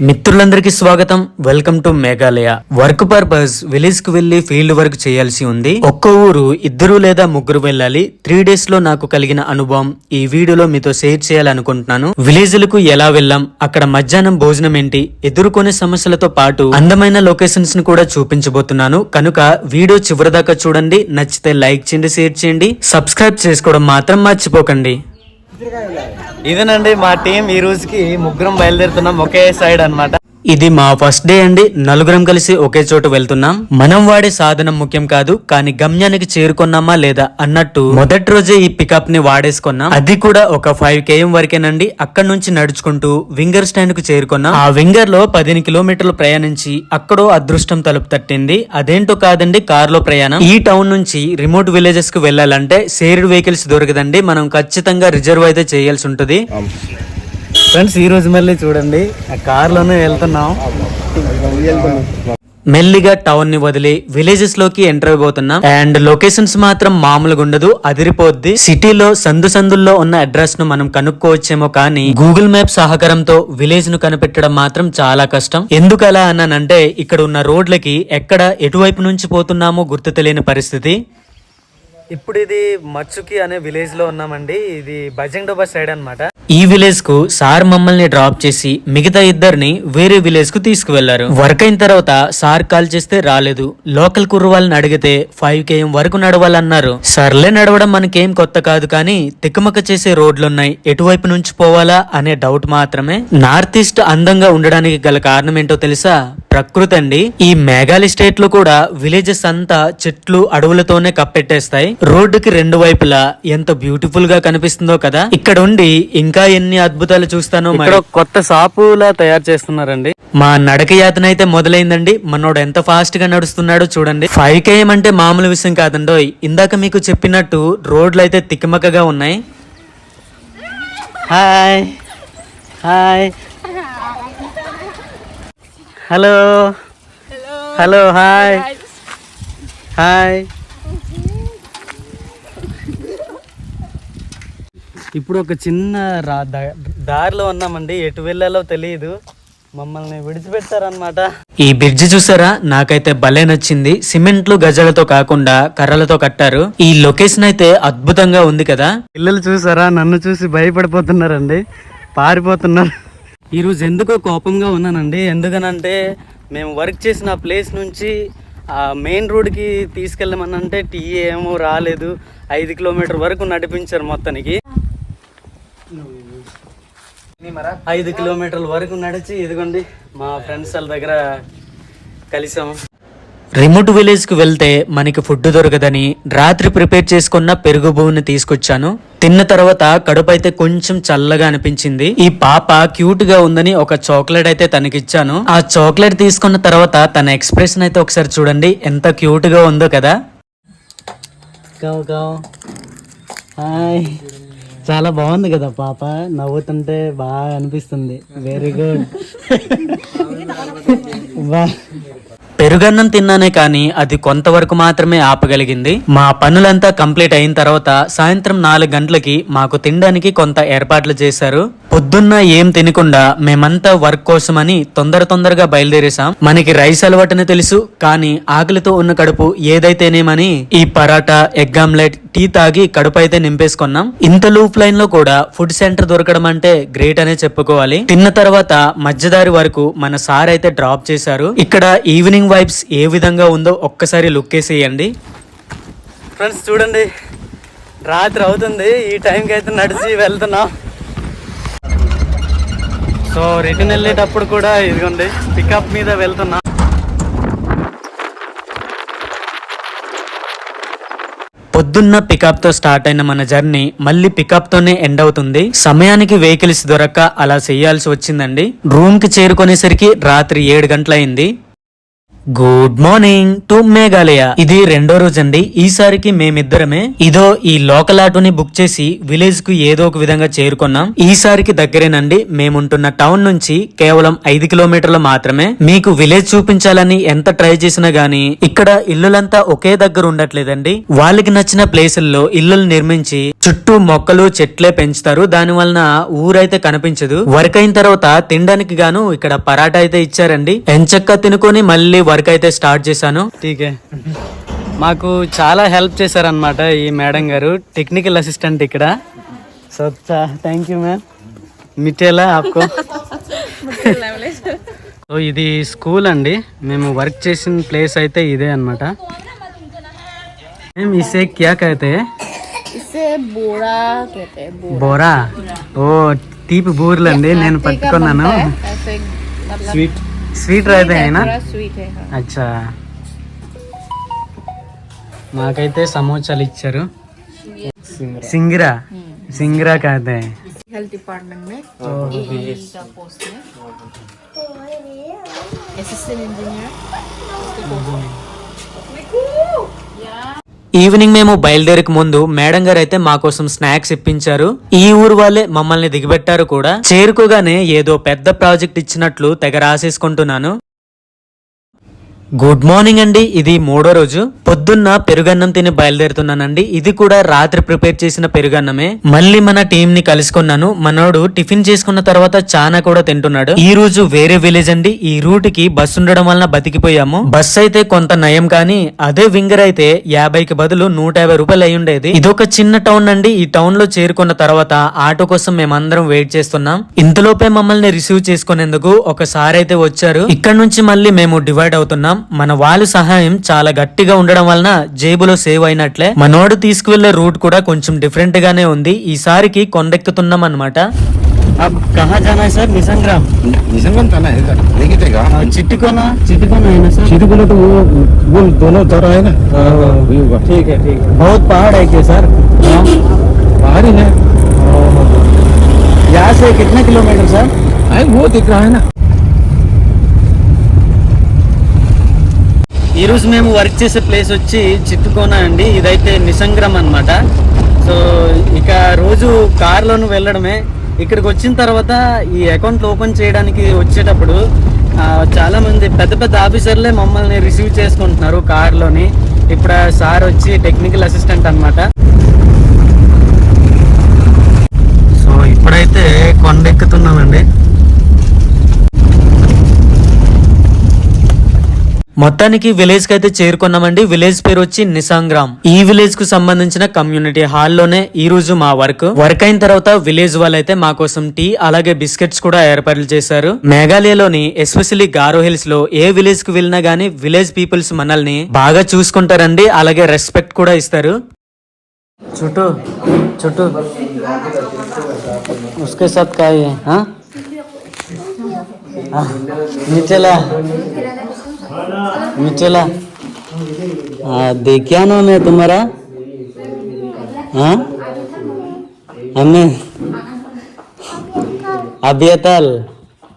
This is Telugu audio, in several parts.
మిత్రులందరికీ స్వాగతం. Welcome to Meghalaya work purpose విలేజ్కు వెళ్ళి ఫీల్డ్ వర్క్ చేయాల్సి ఉంది. ఒక్క ఊరు ఇద్దరు లేదా ముగ్గురు వెళ్ళాలి. త్రీ డేస్లో నాకు కలిగిన అనుభవం ఈ వీడియోలో మీతో షేర్ చేయాలనుకుంటున్నాను. విలేజ్లకు ఎలా వెళ్ళాం? అక్కడ మధ్యాహ్నం భోజనం ఏంటి? ఎదుర్కొనే సమస్యలతో పాటు అందమైన లొకేషన్స్ను కూడా చూపించబోతున్నాను. కనుక వీడియో చివరిదాకా చూడండి. నచ్చితే లైక్ చేయండి షేర్ చేయండి. సబ్స్క్రైబ్ చేసుకోవడం మాత్రం మర్చిపోకండి. ఇదేనండి మా టీం ఈ రోజుకి ముగ్గురం బయలుదేరుతున్నాం ఒకే సైడ్ అన్నమాట. ఇది మా ఫస్ట్ డే అండి. నలుగురం కలిసి ఒకే చోట వెళ్తున్నాం. మనం వాడే సాధనం ముఖ్యం కాదు కానీ గమ్యానికి చేరుకున్నామా లేదా అన్నట్టు మొదటి రోజే ఈ పికప్ని వాడేసుకున్నాం. అది కూడా ఒక ఫైవ్ కేఎం వరకేనండి. అక్కడ నుంచి నడుచుకుంటూ వింగర్ స్టాండ్కు చేరుకున్నాం. ఆ వింగర్లో పదిహేను కిలోమీటర్లు ప్రయాణించి అక్కడో అదృష్టం తలుపు తట్టింది. అదేంటో కాదండి కార్లో ప్రయాణం. ఈ టౌన్ నుంచి రిమోట్ విలేజెస్కు వెళ్ళాలంటే షేర్డ్ వెహికల్స్ దొరకదండి. మనం ఖచ్చితంగా రిజర్వ్ అయితే చేయాల్సి ఉంటుంది. ఫ్రెండ్స్ ఈ రోజు మళ్ళీ చూడండి. ఆ కార్లోనే వెళ్తున్నాం. మెల్లిగా టౌన్ని వదిలి విలేజెస్లోకి ఎంటర్ అయిపోతున్నాం. అండ్ లొకేషన్స్ మాత్రం మామూలుగా ఉండదు అదిరిపోద్ది. సిటీలో సందు సందుల్లో ఉన్న అడ్రస్ను మనం కనుక్కోవచ్చేమో కానీ గూగుల్ మ్యాప్ సహకారంతో విలేజ్ను కనిపెట్టడం మాత్రం చాలా కష్టం. ఎందుకు అలా అన్నానంటే ఇక్కడ ఉన్న రోడ్లకి ఎక్కడ ఎటువైపు నుంచి పోతున్నామో గుర్తు తెలియని పరిస్థితి. ఇప్పుడు ఇది మచ్చుకి అనే విలేజ్లో ఉన్నామండి. ఇది బజంగ్డోబా సైడ్ అన్నమాట. ఈ విలేజ్కు సార్ మమ్మల్ని డ్రాప్ చేసి మిగతా ఇద్దరిని వేరే విలేజ్కు తీసుకువెళ్ళారు. వర్క్ అయిన తర్వాత సార్ కాల్ చేస్తే రాలేదు. లోకల్ కుర్ర వాళ్ళని అడిగితే ఫైవ్ కేఎం వరకు నడవాలన్నారు. సర్లే నడవడం మనకేం కొత్త కాదు కానీ తిక్కమక్క చేసే రోడ్లున్నాయి. ఎటువైపు నుంచి పోవాలా అనే డౌట్ మాత్రమే. నార్త్ ఈస్ట్ అందంగా ఉండడానికి గల కారణం ఏంటో తెలుసా? ప్రకృతి అండి. ఈ మేఘాలయ స్టేట్లో కూడా విలేజెస్ అంతా చెట్లు అడవులతోనే కప్పెట్టేస్తాయి. రోడ్డుకి రెండు వైపులా ఎంత బ్యూటిఫుల్గా కనిపిస్తుందో కదా. ఇక్కడ ఉండి ఇంకా ఎన్ని అద్భుతాలు చూస్తానో మరి. ఇక్కడ కొత్త షాపులా తయారు చేస్తున్నారండి. మా నడక యాతన అయితే మొదలైందండి. మనోడు ఎంత ఫాస్ట్గా నడుస్తున్నాడో చూడండి. ఫైవ్ కేఎం అంటే మామూలు విషయం కాదండోయ్. ఇందాక మీకు చెప్పినట్టు రోడ్లు అయితే తిక్కమక్కగా ఉన్నాయి. Hi. Hi. Hello. Hello. Hi. Hi. ఇప్పుడు ఒక చిన్న రా దారిలో ఉన్నామండి. ఎటు వెళ్ళాలో తెలియదు. మమ్మల్ని విడిచిపెట్టారనమాట ఈ బ్రిడ్జ్ చూసారా? నాకైతే భలే నచ్చింది. సిమెంట్లు గజాలతో కాకుండా కర్రలతో కట్టారు. ఈ లొకేషన్ అయితే అద్భుతంగా ఉంది కదా? పిల్లలు చూసారా? నన్ను చూసి భయపడిపోతున్నారండి. పారిపోతున్నారు. ఈరోజు ఎందుకో కోపంగా ఉన్నానండి. ఎందుకనంటే మేము వర్క్ చేసిన ప్లేస్ నుంచి మెయిన్ రోడ్కి తీసుకెళ్ళమనంటే టీ ఏమో రాలేదు. ఐదు కిలోమీటర్ వరకు నడిపించారు మొత్తానికి. ఐదు కిలోమీటర్ల వరకు నడిచి ఇదిగోండి మా ఫ్రెండ్స్ వాళ్ళ దగ్గర కలిసాము. రిమోట్ విలేజ్కి వెళ్తే మనకి ఫుడ్ దొరకదని రాత్రి ప్రిపేర్ చేసుకున్న పెరుగు భూమిని తీసుకొచ్చాను. తిన్న తర్వాత కడుపు అయితే కొంచెం చల్లగా అనిపించింది. ఈ పాప క్యూట్గా ఉందని ఒక చాక్లెట్ అయితే తనకిచ్చాను. ఆ చాక్లెట్ తీసుకున్న తర్వాత తన ఎక్స్ప్రెషన్ అయితే ఒకసారి చూడండి. ఎంత క్యూట్గా ఉందో కదా. కావు కావు హాయ్. చాలా బాగుంది కదా పాప. నవ్వుతుంటే బాగా అనిపిస్తుంది. వెరీ గుడ్ బా. పెరుగన్నం తిన్నానే కానీ అది కొంతవరకు మాత్రమే ఆపగలిగింది. మా పనులంతా కంప్లీట్ అయిన తర్వాత సాయంత్రం నాలుగు గంటలకి మాకు తినడానికి కొంత ఏర్పాట్లు చేశారు. పొద్దున్న ఏం తినకుండా మేమంతా వర్క్ కోసమని తొందర తొందరగా బయలుదేరేసాం మనకి రైస్ అలవాటని తెలుసు కానీ ఆకలితో ఉన్న కడుపు ఏదైతేనేమని ఈ పరాటా ఎగ్ ఆమ్లెట్ టీ తాగి కడుపు అయితే నింపేసుకున్నాం. ఇంత లూప్ లైన్లో కూడా ఫుడ్ సెంటర్ దొరకడం అంటే గ్రేట్ అనే చెప్పుకోవాలి. తిన్న తర్వాత మధ్యదారి వరకు మన సార్ అయితే డ్రాప్ చేశారు. ఇక్కడ ఈవినింగ్ వైబ్స్ ఏ విధంగా ఉందో ఒక్కసారి లుక్ వేసేయండి. ఫ్రెండ్స్ చూడండి. రాత్రి అవుతుంది. ఈ టైంకి అయితే నడిచి వెళ్తున్నాం. సో రిటర్న్ వెళ్ళేటప్పుడు కూడా ఇదిగోండి పికప్ మీద వెళ్తున్నా. పొద్దున్న పికప్తో స్టార్ట్ అయిన మన జర్నీ మళ్ళీ పికప్ తోనే ఎండ్ అవుతుంది. సమయానికి వెహికల్స్ దొరక్క అలా చేయాల్సి వచ్చిందండి. రూమ్కి చేరుకునేసరికి రాత్రి ఏడు గంటలైంది. గుడ్ మార్నింగ్ టు మేఘాలయ ఇది రెండో రోజు అండి ఈసారికి మేమిద్దరమే. ఇదో ఈ లోకల్ ఆటోని బుక్ చేసి విలేజ్కు ఏదో ఒక విధంగా చేరుకున్నాం. ఈసారికి దగ్గరేనండి. మేముంటున్న టౌన్ నుంచి కేవలం ఐదు కిలోమీటర్లు మాత్రమే. మీకు విలేజ్ చూపించాలని ఎంత ట్రై చేసినా గానీ ఇక్కడ ఇల్లులంతా ఒకే దగ్గర ఉండట్లేదండి. వాళ్ళకి నచ్చిన ప్లేసుల్లో ఇల్లులు నిర్మించి చుట్టూ మొక్కలు చెట్లే పెంచుతారు. దాని వలన ఊరైతే కనిపించదు. వర్క్ అయిన తర్వాత తినడానికి గాను ఇక్కడ పరాటా అయితే ఇచ్చారండి. ఎంచక్క తినుకొని మళ్ళీ వర్క్ అయితే స్టార్ట్ చేశాను. టీకే. మాకు చాలా హెల్ప్ చేశారనమాట ఈ మేడం గారు. టెక్నికల్ అసిస్టెంట్ ఇక్కడ. సో థ్యాంక్ యూ మ్యామ్ మిట్టేలా ఆప్కు. సో ఇది స్కూల్ అండి. మేము వర్క్ చేసిన ప్లేస్ అయితే ఇదే అనమాట మేము ఇసే క్యాక్ అయితే బోరా ఓ తీపి బూర్లండి. నేను పట్టుకున్నాను. స్వీట్ పట్టుకున్నాను बनता है, ऐसे मतलब స్వీట్ స్వీట్ అయితే అయినా थोड़ा स्वीट है हाँ। అచ్చా మాకైతే సమోసాలు ఇచ్చారు సింగిరా సింగిరా కాదే हेल्थ डिपार्टमेंट में AE का पोस्ट है असिस्टेंट इंजीनियर ఈవినింగ్ మేము బయలుదేరక ముందు మేడం గారు అయితే మా కోసం స్నాక్స్ ఇప్పించారు. ఈ ఊరు వాళ్ళే మమ్మల్ని దిగబెట్టారు కూడా. చేరుకోగానే ఏదో పెద్ద ప్రాజెక్ట్ ఇచ్చినట్లు తెగ రాసేసుకుంటున్నాను. గుడ్ మార్నింగ్ అండి. ఇది మూడో రోజు. పొద్దున్న పెరుగన్నం తిని బయలుదేరుతున్నానండి. ఇది కూడా రాత్రి ప్రిపేర్ చేసిన పెరుగన్నమే. మళ్ళీ మన టీం ని కలుసుకున్నాను. మనోడు టిఫిన్ చేసుకున్న తర్వాత చానా కూడా తింటున్నాడు. ఈ రోజు వేరే విలేజ్ అండి. ఈ రూట్కి బస్ ఉండడం వలన బతికిపోయాము. బస్ అయితే కొంత నయం కానీ అదే వింగర్ అయితే యాభైకి బదులు నూట యాభై రూపాయలు అయి ఉండేది. ఇదొక చిన్న టౌన్ అండి. ఈ టౌన్లో చేరుకున్న తర్వాత ఆటో కోసం మేమందరం వెయిట్ చేస్తున్నాం. ఇంతలోపే మమ్మల్ని రిసీవ్ చేసుకునేందుకు ఒకసారి అయితే వచ్చారు. ఇక్కడ నుంచి మళ్ళీ మేము డివైడ్ అవుతున్నాం. మన వాళ్ళ సహాయం చాలా గట్టిగా ఉండడం వలన జేబులో సేవ్ అయినట్లే మనోడు తీసుకువెళ్లే రూట్ కూడా కొంచెం డిఫరెంట్ గానే ఉంది ఈసారికి కొండెక్కుతున్నాం అన్నమాట అబ్ కహా జానా है सर निसंग्राम निसंगम थाना है इधर लेके जाएगा चिट्टिकोना चिट्टिकोना है ना सर सीधे बोलो तो वो वो दोनों तरह है ना वही होगा ठीक है ठीक है बहुत पहाड़ है क्या सर बाहर ही है यहाँ से कितने किलोमीटर सर अरे वो दिख रहा है ना ఈరోజు మేము వర్క్ చేసే ప్లేస్ వచ్చి చిట్టుకోన అండి. ఇదైతే నిసంగ్రం అనమాట సో ఇక రోజు కారులోను వెళ్ళడమే. ఇక్కడికి వచ్చిన తర్వాత ఈ అకౌంట్ ఓపెన్ చేయడానికి వచ్చేటప్పుడు చాలామంది పెద్ద పెద్ద ఆఫీసర్లే మమ్మల్ని రిసీవ్ చేసుకుంటున్నారు కారులోని. ఇప్పుడు సార్ వచ్చి టెక్నికల్ అసిస్టెంట్ అనమాట సో ఇప్పుడైతే కొండెక్కుతున్నామండి. మొత్తానికి విలేజ్ కి అయితే చేరుకున్నామండి విలేజ్ పేరు వచ్చి నిసాంగ్రామ్ ఈ విలేజ్ కు సంబంధించిన కమ్యూనిటీ హాల్లోనే ఈ రోజు మా వర్క్ వర్క్ అయిన తర్వాత విలేజ్ వాళ్ళైతే మా కోసం టీ అలాగే బిస్కెట్స్ కూడా ఏర్పాట్లు చేశారు మేఘాలయలోని ఎస్పెషల్లీ గారో హిల్స్ లో ఏ విలేజ్ కు వెళ్ళినా గానీ విలేజ్ పీపుల్స్ మనల్ని బాగా చూసుకుంటారండి అలాగే రెస్పెక్ట్ కూడా ఇస్తారు छोटू छोटू उसके साथ क्या है हाँ हाँ, मिचेला मिचेला हाँ दे क्या नाम है तुम्हारा हाँ हमें अभियतल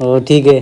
ओ ठीक है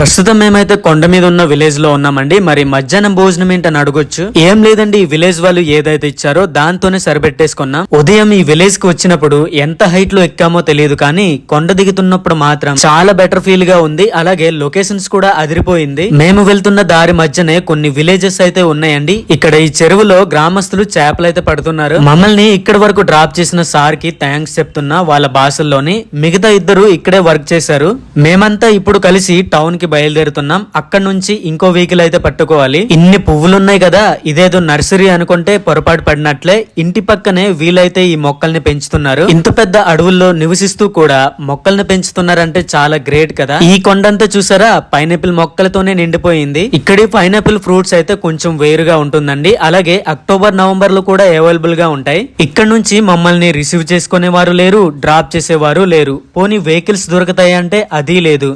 ప్రస్తుతం మేమైతే కొండ మీద ఉన్న విలేజ్లో ఉన్నామండి. మరి మధ్యాహ్నం భోజనం ఏంటని అడగొచ్చు? ఏం లేదండి ఈ విలేజ్ వాళ్ళు ఏదైతే ఇచ్చారో దాంతోనే సరిపెట్టేసుకున్నాం. ఉదయం ఈ విలేజ్కి వచ్చినప్పుడు ఎంత హైట్లో ఎక్కామో తెలియదు కానీ కొండ దిగుతున్నప్పుడు మాత్రం చాలా బెటర్ ఫీల్గా ఉంది. అలాగే లొకేషన్స్ కూడా అదిరిపోయింది. మేము వెళ్తున్న దారి మధ్యనే కొన్ని విలేజెస్ అయితే ఉన్నాయండి. ఇక్కడ ఈ చెరువులో గ్రామస్తులు చేపలు అయితే పడుతున్నారు. మమ్మల్ని ఇక్కడ వరకు డ్రాప్ చేసిన సార్కి థ్యాంక్స్ చెప్తున్నా వాళ్ళ భాషల్లోని. మిగతా ఇద్దరు ఇక్కడే వర్క్ చేశారు. మేమంతా ఇప్పుడు కలిసి టౌన్కి బయలుదేరుతున్నాం. అక్కడ నుంచి ఇంకో వెహికల్ అయితే పట్టుకోవాలి. ఇన్ని పువ్వులు ఉన్నాయి కదా ఇదేదో నర్సరీ అనుకుంటే పొరపాటు పడినట్లే. ఇంటి పక్కనే వీలైతే ఈ మొక్కల్ని పెంచుతున్నారు. ఇంత పెద్ద అడవుల్లో నివసిస్తూ కూడా మొక్కల్ని పెంచుతున్నారంటే చాలా గ్రేట్ కదా. ఈ కొండంతా చూసారా? పైనాపిల్ మొక్కలతోనే నిండిపోయింది. ఇక్కడి పైనాపిల్ ఫ్రూట్స్ అయితే కొంచెం వేరుగా ఉంటుందండి. అలాగే అక్టోబర్ నవంబర్లో కూడా అవైలబుల్గా ఉంటాయి. ఇక్కడ నుంచి మమ్మల్ని రిసీవ్ చేసుకునే వారు లేరు డ్రాప్ చేసేవారు లేరు. పోనీ వెహికల్స్ దొరుకుతాయి అంటే అది లేదు.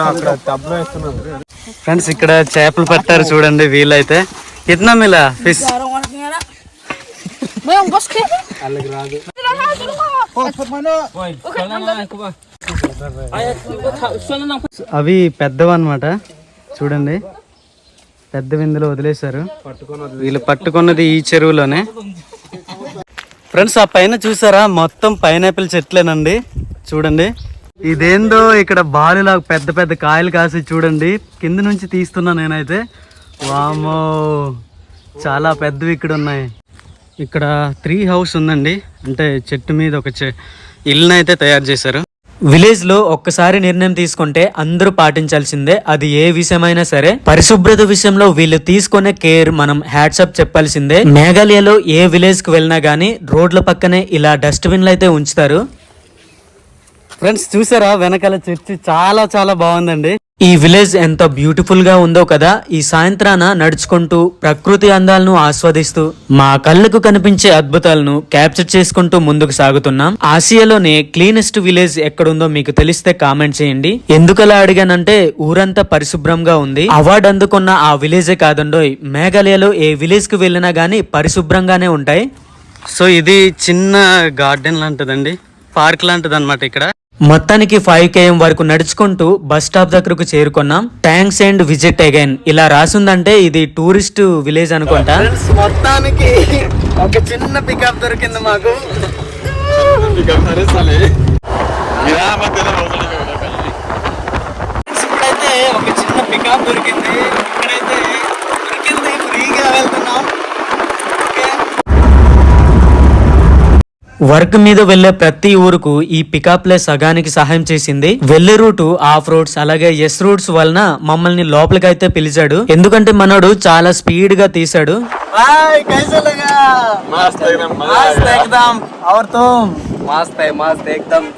అక్కడ ఫ్రెండ్స్ ఇక్కడ చేపలు పట్టారు చూడండి వీలైతే. కిतना మిలా ఫిష్. అవి పెద్దవన్నమాట చూడండి. పెద్ద విందులో వదిలేశారు. వీళ్ళు పట్టుకున్నది ఈ చెరువులోనే. ఫ్రెండ్స్ ఆ పైన చూసారా? మొత్తం పైనాపిల్ చెట్లేనండి. చూడండి. ఇదేందో ఇక్కడ బాలులా పెద్ద పెద్ద కాయలు కాసి చూడండి. కింద నుంచి తీస్తున్నా నేనైతే. వామో చాలా పెద్దవి ఇక్కడ ఉన్నాయి. ఇక్కడ త్రీ హౌస్ ఉందండి. అంటే చెట్టు మీద ఒక చె ఇల్లునైతే అయితే తయారు చేశారు. విలేజ్లో ఒక్కసారి నిర్ణయం తీసుకుంటే అందరూ పాటించాల్సిందే. అది ఏ విషయమైనా సరే. పరిశుభ్రత విషయంలో వీళ్ళు తీసుకునే కేర్ మనం హ్యాట్సప్ చెప్పాల్సిందే. మేఘాలయలో ఏ విలేజ్కు వెళ్ళినా గానీ రోడ్ల పక్కనే ఇలా డస్ట్బిన్లు అయితే ఉంచుతారు. ఫ్రెండ్స్ చూసారా? వెనకాల చర్చి చాలా చాలా బాగుందండి. ఈ విలేజ్ ఎంత బ్యూటిఫుల్గా ఉందో కదా? ఈ సాయంత్రాన నడుచుకుంటూ ప్రకృతి అందాలను ఆస్వాదిస్తూ మా కళ్ళకు కనిపించే అద్భుతాలను క్యాప్చర్ చేసుకుంటూ ముందుకు సాగుతున్నాం. ఆసియాలోనే క్లీనెస్ట్ విలేజ్ ఎక్కడుందో మీకు తెలిస్తే కామెంట్ చేయండి. ఎందుకలా అడిగానంటే ఊరంతా పరిశుభ్రంగా ఉంది. అవార్డు అందుకున్న ఆ విలేజే కాదండోయ్ మేఘాలయలో ఏ విలేజ్కు వెళ్ళినా గానీ పరిశుభ్రంగానే ఉంటాయి. సో ఇది చిన్న గార్డెన్ లాంటిదండి. పార్క్ లాంటిది అనమాట ఇక్కడ. మొత్తానికి ఫైవ్ కేఎం వరకు నడుచుకుంటూ బస్ స్టాప్ దగ్గరకు చేరుకున్నాం. థ్యాంక్స్ అండ్ విజిట్ అగైన్ ఇలా రాసుందంటే ఇది టూరిస్ట్ విలేజ్ అనుకుంటా. మొత్తానికి ఒక చిన్న పికప్ దొరికింది మాకు ఇప్పుడైతే ఒక చిన్న పికప్ దొరికింది ఇక్కడైతే దొరికింది ఫ్రీగా వెళ్తున్నాం ఓకే వర్క్ మీద వెళ్ళే ప్రతి ఊరుకు ఈ పికప్లే సగానికి సహాయం చేసింది. వెళ్ళే రూటు ఆఫ్ రోడ్స్ అలాగే ఎస్ రూట్స్ వలన మమ్మల్ని లోపలికి అయితే పిలిచాడు. ఎందుకంటే మనోడు చాలా స్పీడ్గా తీశాడు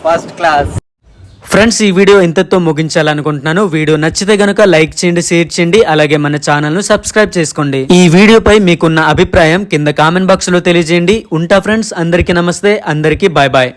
ఫస్ట్ క్లాస్ ఫ్రెండ్స్ ఈ వీడియో ఇంతతో ముగించాలనుకుంటున్నాను. వీడియో నచ్చితే గనుక లైక్ చేయండి షేర్ చేయండి అలాగే మన ఛానల్ను సబ్స్క్రైబ్ చేసుకోండి. ఈ వీడియోపై మీకున్న అభిప్రాయం కింద కామెంట్ బాక్స్లో తెలియజేయండి. ఉంటా ఫ్రెండ్స్ అందరికీ నమస్తే అందరికీ బాయ్ బాయ్.